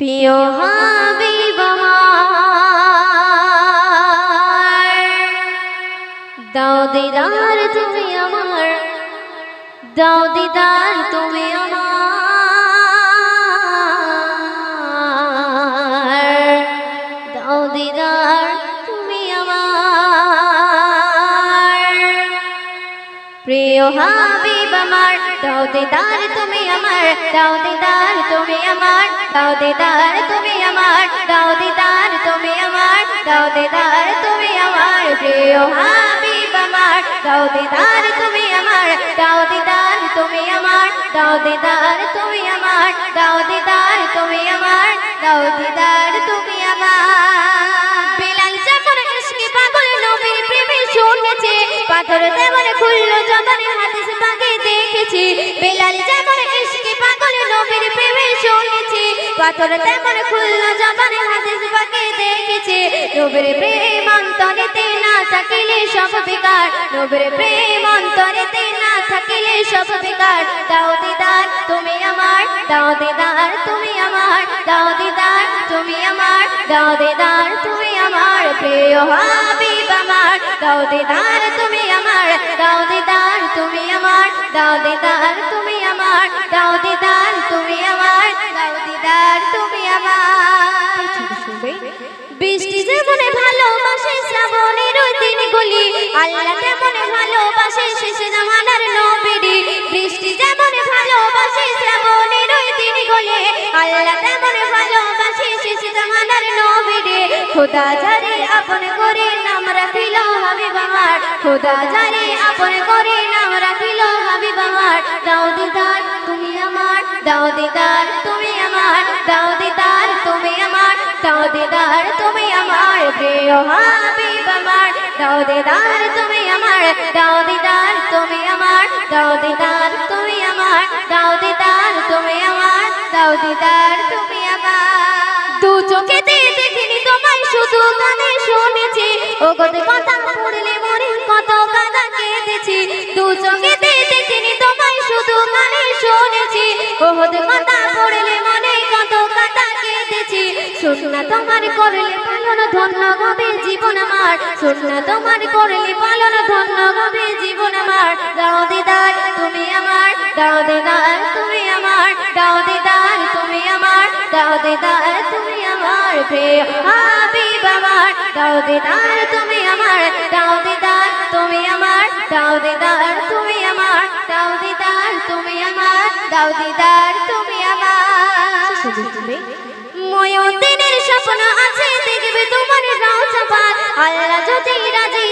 প্রিয় হাবিব দাও দিদার তুমি আমার দাও দিদার তুমি আমার। প্রিয় হাবিব আমার দাও দিদার তুমি আমার দাও দিদার তুমি আমার দাও দিদার তুমি আমার দাও দিদার তুমি আমার দাও দিদার তুমি আমার প্রিয় হাবিব আমার দাও দিদার তুমি আমার দাও দিদার তুমি আমার দাও দিদার তুমি আমার দাও দিদার তুমি আমার দাও দিদার তুমি আমার বিলাল যেমন ইশকে পাগল নবীর প্রেমে শুনেছে পাথর তেমন খুললো পাকে দেখেছি। বিলাল যেমন ইশকে পাগল, নবীর প্রেমে শুনেছি। দেখেছি। নবীর প্রেম অন্তরেতে না থাকিলে সব বেকার। নবীর প্রেম অন্তরেতে না থাকিলে সব বেকার। দাও দিদার, তুমি আমার, দাও দিদার, তুমি আমার, দাও দিদার, তুমি আমার, দাও দিদার, তুমি আমার। প্রিয় আমার দাও দিদার তুমি আমার, দাও দিদার তুমি আমার, দাও দিদার তুমি আমার, দাও দিদার তুমি আমার, দাও দিদার তুমি আমার। বৃষ্টি যেমন ভালোবাসে শ্রাবণের ওই দিনগুলি, আল্লাহ তেমন ভালোবাসে শেষ জামানার নবীরি। বৃষ্টি যেমন ভালোবাসে শ্রাবণের ওই দিনগুলি, আল্লাহ তেমন জামানার নবীরি। খোদা যারে আপন করে নাম রাখিল হাবিব আমার। খোদা যারে আপন করে নাম রাখিল হাবিব আমার। দাও দিদার, তুমি আমার। দাও দিদার, তুমি আমার। দাও দিদার, তুমি আমার। দাও দিদার, তুমি আমার। প্রিয় হাবিব আমার। দাও দিদার, তুমি আমার। দাও দিদার, তুমি আমার। দাও দিদার, তুমি আমার। দাও শুনেছি। ও কথা কত তোমায়, শুধু শুনেছি। ও মনে কত তোমার করলে পালন ধন্য জীবন আমার। তোমার হবে জীবন আমার। দাও দিদার, তুমি আমার। দাও দিদার, তুমি আমার। দাও দিদার, তুমি আমার। দাও দিদার, তুমি আমার। দাও দিদার তুমি আমার দাও দিদার তুমি আমার দাও দিদার তুমি আমার দাও দিদার তুমি আমার দাও দিদার তুমি আমার। ময়দিনের স্বপ্ন আছে দেখবে তোমার রাজা পাক আল্লাহ যদি রাজি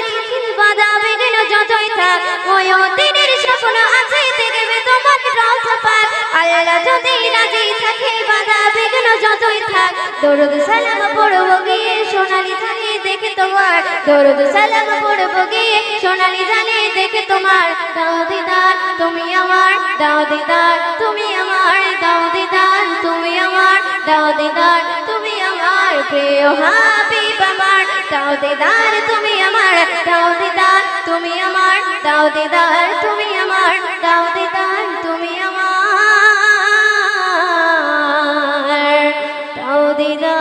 বাধা বিঘ্ন যতই থাক। ময়দিনের স্বপ্ন আছে দেখবে তোমার রাজা পাক আল্লাহ যদি রাজি থাকে বাধা বিঘ্ন যতই থাক। দরুদ সালাম পড়ব গিয়ে সোনালি জানে দেখে তোমার, দরদ সালাম পড়ব গিয়ে। সোনালি জানে দেখে তোমার, দাও দিদার, তুমি আমার, দাও দিদার, তুমি আমার, দাও দিদার, তুমি আমার, দাও দিদার, তুমি আমার। প্রিয় হাবিব আমার, দাও দিদার, তুমি আমার, দাও দিদার, তুমি আমার, দাও দিদার, তুমি আমার, দাও দিদার, তুমি আমার। দাও দিদার।